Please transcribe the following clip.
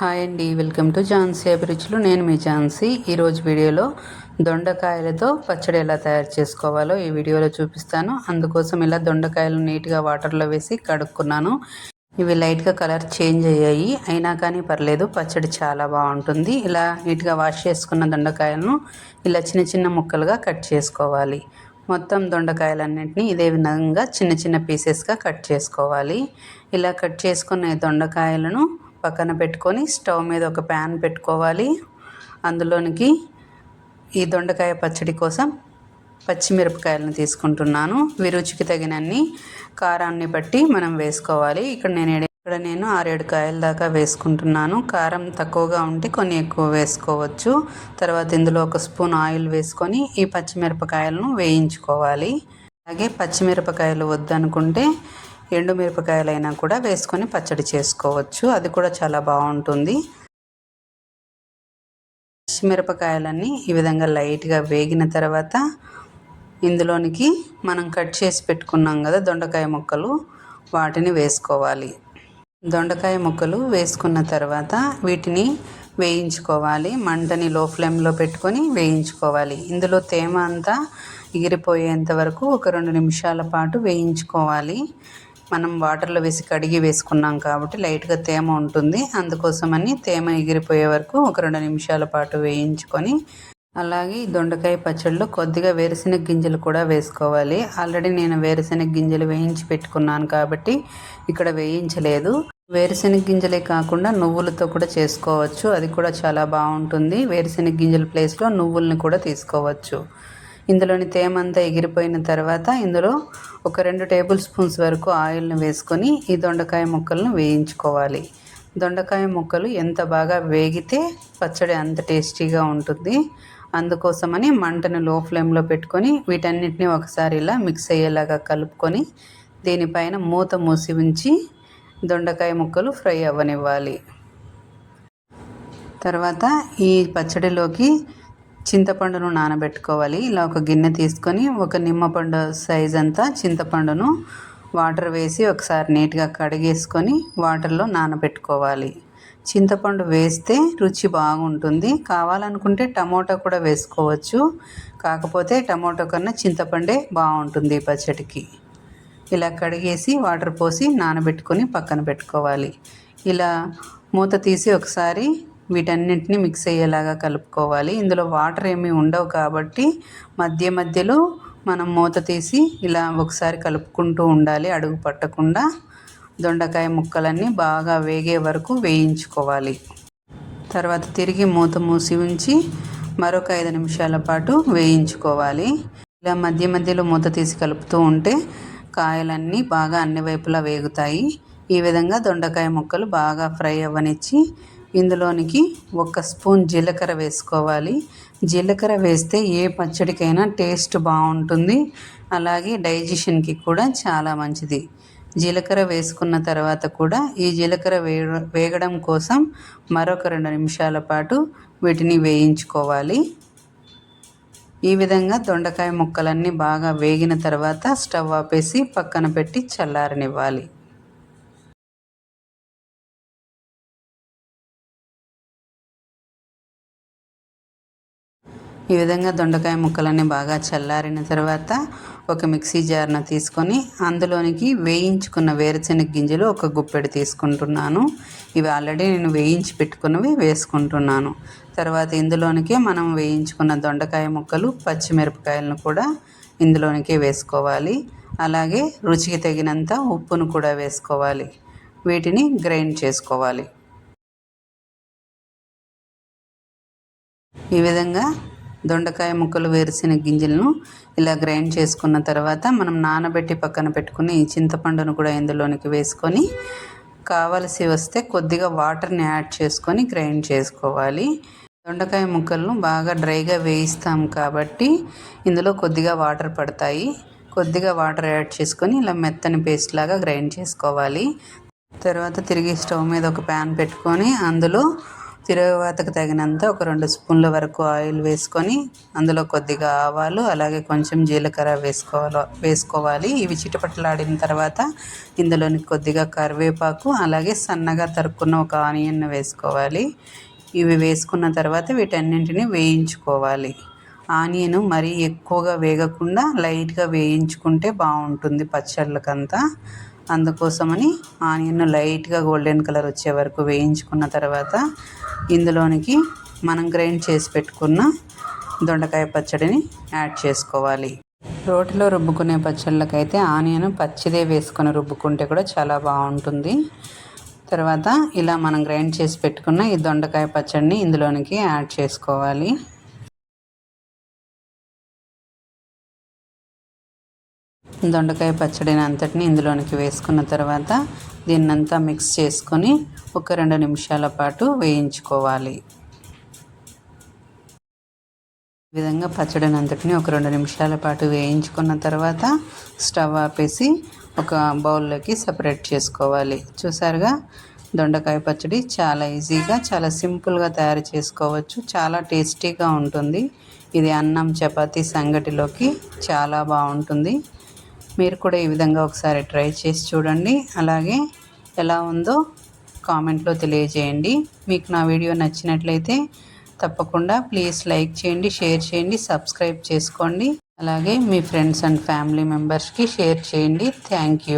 Hi అండి welcome to Jhansi అభిరుచులు. నేను మీ ఝాన్సీ. ఈరోజు వీడియోలో దొండకాయలతో పచ్చడి ఎలా తయారు చేసుకోవాలో ఈ వీడియోలో చూపిస్తాను. అందుకోసం ఇలా దొండకాయలు నీట్గా వాటర్లో వేసి కడుక్కున్నాను. ఇవి లైట్గా కలర్ చేంజ్ అయ్యాయి. అయినా కానీ పర్లేదు పచ్చడి చాలా బాగుంటుంది. ఇలా నీట్గా వాష్ చేసుకున్న దొండకాయలను ఇలా చిన్న చిన్న ముక్కలుగా కట్ చేసుకోవాలి. మొత్తం దొండకాయలన్నింటినీ ఇదే విధంగా చిన్న చిన్న పీసెస్గా కట్ చేసుకోవాలి. ఇలా కట్ చేసుకున్న దొండకాయలను పక్కన పెట్టుకొని స్టవ్ మీద ఒక ప్యాన్ పెట్టుకోవాలి. అందులోనికి ఈ దొండకాయ పచ్చడి కోసం పచ్చిమిరపకాయలను తీసుకుంటున్నాను. విరుచికి రుచికి తగినన్ని కారాన్ని బట్టి మనం వేసుకోవాలి. ఇక్కడ నేను ఇక్కడ నేను ఆరేడు కాయల దాకా వేసుకుంటున్నాను. కారం తక్కువగా ఉంటే కొన్ని ఎక్కువ వేసుకోవచ్చు. తర్వాత ఇందులో ఒక స్పూన్ ఆయిల్ వేసుకొని ఈ పచ్చిమిరపకాయలను వేయించుకోవాలి. అలాగే పచ్చిమిరపకాయలు వద్దనుకుంటే ఎండుమిరపకాయలైనా కూడా వేసుకొని పచ్చడి చేసుకోవచ్చు. అది కూడా చాలా బాగుంటుంది. పచ్చిమిరపకాయలన్నీ ఈ విధంగా లైట్గా వేగిన తర్వాత ఇందులోనికి మనం కట్ చేసి పెట్టుకున్నాం కదా దొండకాయ ముక్కలు వాటిని వేసుకోవాలి. దొండకాయ ముక్కలు వేసుకున్న తర్వాత వీటిని వేయించుకోవాలి. మంటని లో ఫ్లేమ్లో పెట్టుకొని వేయించుకోవాలి. ఇందులో తేమ అంతా ఎగిరిపోయేంత వరకు ఒక రెండు నిమిషాల పాటు వేయించుకోవాలి. మనం వాటర్లో వేసి కడిగి వేసుకున్నాం కాబట్టి లైట్గా తేమ ఉంటుంది. అందుకోసమని తేమ ఎగిరిపోయే వరకు ఒక రెండు నిమిషాల పాటు వేయించుకొని అలాగే దొండకాయ పచ్చడిలో కొద్దిగా వేరుశెనగ గింజలు కూడా వేసుకోవాలి. ఆల్రెడీ నేను వేరుశెనగ గింజలు వేయించి పెట్టుకున్నాను కాబట్టి ఇక్కడ వేయించలేదు. వేరుశెనగ గింజలే కాకుండా నువ్వులతో కూడా చేసుకోవచ్చు. అది కూడా చాలా బాగుంటుంది. వేరుశెనగ గింజల ప్లేస్లో నువ్వుల్ని కూడా తీసుకోవచ్చు. ఇందులోని తేమ అంతా ఎగిరిపోయిన తర్వాత ఇందులో ఒక రెండు టేబుల్ స్పూన్స్ వరకు ఆయిల్ని వేసుకొని ఈ దొండకాయ ముక్కలను వేయించుకోవాలి. దొండకాయ ముక్కలు ఎంత బాగా వేగితే పచ్చడి అంత టేస్టీగా ఉంటుంది. అందుకోసమని మంటను లో ఫ్లేమ్లో పెట్టుకొని వీటన్నిటిని ఒకసారి ఇలా మిక్స్ అయ్యేలాగా కలుపుకొని దీనిపైన మూత మూసి ఉంచి దొండకాయ ముక్కలు ఫ్రై అవ్వనివ్వాలి. తర్వాత ఈ పచ్చడిలోకి చింతపండును నానబెట్టుకోవాలి. ఇలా ఒక గిన్నె తీసుకొని ఒక నిమ్మపండు సైజ్ అంతా చింతపండును వాటర్ వేసి ఒకసారి నీట్గా కడిగేసుకొని వాటర్లో నానబెట్టుకోవాలి. చింతపండు వేస్తే రుచి బాగుంటుంది. కావాలనుకుంటే టమోటా కూడా వేసుకోవచ్చు. కాకపోతే టమోటా కన్నా చింతపండే బాగుంటుంది పచ్చడికి. ఇలా కడిగేసి వాటర్ పోసి నానబెట్టుకొని పక్కన పెట్టుకోవాలి. ఇలా మూత తీసి ఒకసారి వీటన్నింటిని మిక్స్ అయ్యేలాగా కలుపుకోవాలి. ఇందులో వాటర్ ఏమీ ఉండవు కాబట్టి మధ్య మధ్యలో మనం మూత తీసి ఇలా ఒకసారి కలుపుకుంటూ ఉండాలి. అడుగు పట్టకుండా దొండకాయ ముక్కలన్నీ బాగా వేగే వరకు వేయించుకోవాలి. తర్వాత తిరిగి మూత మూసి ఉంచి మరొక ఐదు నిమిషాల పాటు వేయించుకోవాలి. ఇలా మధ్య మధ్యలో మూత తీసి కలుపుతూ ఉంటే కాయలన్నీ బాగా అన్ని వైపులా వేగుతాయి. ఈ విధంగా దొండకాయ ముక్కలు బాగా ఫ్రై అవ్వనిచ్చి ఇందులోనికి ఒక స్పూన్ జీలకర్ర వేసుకోవాలి. జీలకర్ర వేస్తే ఏ పచ్చడికైనా టేస్ట్ బాగుంటుంది. అలాగే డైజెషన్కి కూడా చాలా మంచిది. జీలకర్ర వేసుకున్న తర్వాత కూడా ఈ జీలకర్ర వేగ వేగడం కోసం మరొక రెండు నిమిషాల పాటు వీటిని వేయించుకోవాలి. ఈ విధంగా దొండకాయ ముక్కలన్నీ బాగా వేగిన తర్వాత స్టవ్ ఆపేసి పక్కన పెట్టి చల్లారనివ్వాలి. ఈ విధంగా దొండకాయ ముక్కలన్నీ బాగా చల్లారిన తర్వాత ఒక మిక్సీ జార్ను తీసుకొని అందులోనికి వేయించుకున్న వేరుశెనగ గింజలు ఒక గుప్పెడు తీసుకుంటున్నాను. ఇవి ఆల్రెడీ నేను వేయించి పెట్టుకున్నవి వేసుకుంటున్నాను. తర్వాత ఇందులోనికే మనం వేయించుకున్న దొండకాయ ముక్కలు పచ్చిమిరపకాయలను కూడా ఇందులోనికే వేసుకోవాలి. అలాగే రుచికి తగినంత ఉప్పును కూడా వేసుకోవాలి. వీటిని గ్రైండ్ చేసుకోవాలి. ఈ విధంగా దొండకాయ ముక్కలు వేరుశనగ గింజలను ఇలా గ్రైండ్ చేసుకున్న తర్వాత మనం నానబెట్టి పక్కన పెట్టుకుని చింతపండును కూడా ఇందులోనికి వేసుకొని కావలసి వస్తే కొద్దిగా వాటర్ని యాడ్ చేసుకొని గ్రైండ్ చేసుకోవాలి. దొండకాయ ముక్కలను బాగా డ్రైగా వేయిస్తాం కాబట్టి ఇందులో కొద్దిగా వాటర్ పడతాయి. కొద్దిగా వాటర్ యాడ్ చేసుకొని ఇలా మెత్తని పేస్ట్ లాగా గ్రైండ్ చేసుకోవాలి. తర్వాత తిరిగి స్టవ్ మీద ఒక ప్యాన్ పెట్టుకొని అందులో తిరగవాతకు తగినంత ఒక రెండు స్పూన్ల వరకు ఆయిల్ వేసుకొని అందులో కొద్దిగా ఆవాలు అలాగే కొంచెం జీలకర్ర వేసుకోవాలి వేసుకోవాలి. ఇవి చిటపట్లాడిన తర్వాత ఇందులోని కొద్దిగా కరివేపాకు అలాగే సన్నగా తరుక్కున్న ఒక ఆనియన్ వేసుకోవాలి. ఇవి వేసుకున్న తర్వాత వీటన్నింటిని వేయించుకోవాలి. ఆనియన్ మరీ ఎక్కువగా వేగకుండా లైట్గా వేయించుకుంటే బాగుంటుంది పచ్చళ్ళకంతా. అందుకోసమని ఆనియన్ లైట్గా గోల్డెన్ కలర్ వచ్చే వరకు వేయించుకున్న తర్వాత ఇందులోనికి మనం గ్రైండ్ చేసి పెట్టుకున్న దొండకాయ పచ్చడిని యాడ్ చేసుకోవాలి. రోటిలో రుబ్బుకునే పచ్చళ్ళకైతే ఆనియన్ పచ్చిదే వేసుకొని రుబ్బుకుంటే కూడా చాలా బాగుంటుంది. తర్వాత ఇలా మనం గ్రైండ్ చేసి పెట్టుకున్న ఈ దొండకాయ పచ్చడిని ఇందులోనికి యాడ్ చేసుకోవాలి. దొండకాయ పచ్చడిని అంతటిని ఇందులోనికి వేసుకున్న తర్వాత దీన్నంతా మిక్స్ చేసుకొని ఒక రెండు నిమిషాల పాటు వేయించుకోవాలి. ఈ విధంగా పచ్చడిని అంతటిని ఒక రెండు నిమిషాల పాటు వేయించుకున్న తర్వాత స్టవ్ ఆపేసి ఒక బౌల్లోకి సపరేట్ చేసుకోవాలి. చూసారుగా? దొండకాయ పచ్చడి చాలా ఈజీగా చాలా సింపుల్గా తయారు చేసుకోవచ్చు. చాలా టేస్టీగా ఉంటుంది. ఇది అన్నం చపాతీ సంగటిలోకి చాలా బాగుంటుంది. మీరు కూడా ఈ విధంగా ఒకసారి ట్రై చేసి చూడండి. అలాగే ఎలా ఉందో కామెంట్లో తెలియజేయండి. మీకు నా వీడియో నచ్చినట్లయితే తప్పకుండా ప్లీజ్ లైక్ చేయండి షేర్ చేయండి సబ్స్క్రైబ్ చేసుకోండి. అలాగే మీ ఫ్రెండ్స్ అండ్ ఫ్యామిలీ మెంబర్స్కి షేర్ చేయండి. Thank you.